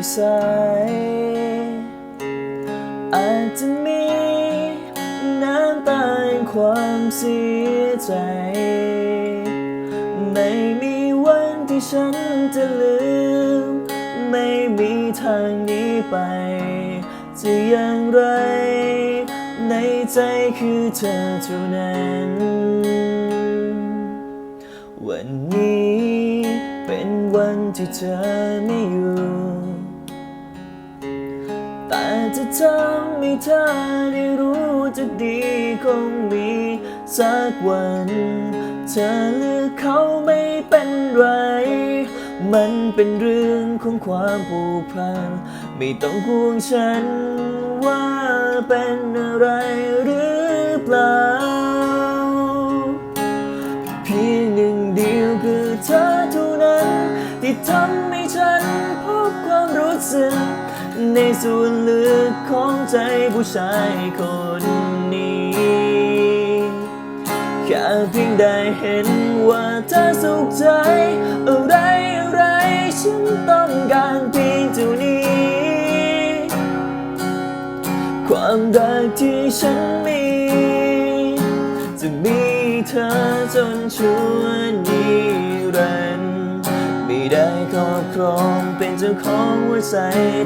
ที่สอาจจะมีน้ำตาแห่งความเสียใจ ไม่มีวันที่ฉันจะลืม ไม่มีทางหนี้ไป จะอย่างไร ในใจคือเธอเท่านั้น วันนี้เป็นวันที่เธอไม่อยู่ จะทำให้เธอได้รู้จะดีคงมีสักวัน เธอเลือกเขาไม่เป็นไร มันเป็นเรื่องของความผูกพัน ไม่ต้องห่วงฉันว่าเป็นอะไรหรือเปล่า เพียงหนึ่งเดียวคือเธอเท่านั้น ที่ทำให้ฉันพบความรู้สึก ในส่วนลึกของใจผู้ชายคนนี้ แค่เพียงได้เห็นว่าเธอสุขใจ อะไรอะไรฉันต้องการเพียงเท่านี้ ความรักที่ฉันมี จะมีเธอจนชั่วนิรันดร์ ไม่ได้ครอบครองเป็นเจ้าของหัวใจ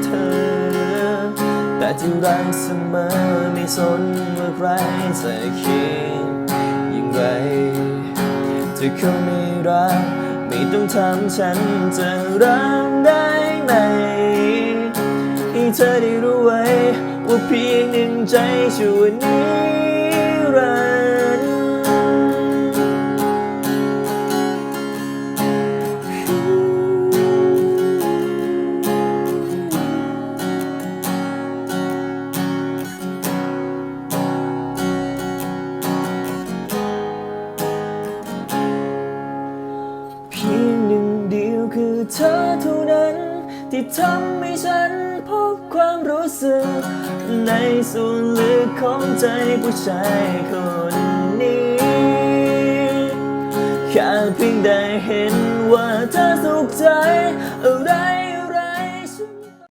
เธอ แต่จะรักเสมอไม่สนว่าใครจะคิดอย่างไรถ้าเขาไม่รัก ไม่ต้องทำฉันจะรักได้ไหมให้เธอได้รู้ไว้ ว่าเพียงหนึ่งใจชั่วนิรันด คือเธอเท่านั้น ที่ทำให้ฉันพบความรู้สึก ในส่วนลึกของใจผู้ชายคนนี้แค่เพียงได้เห็นว่าเธอสุขใจอะไร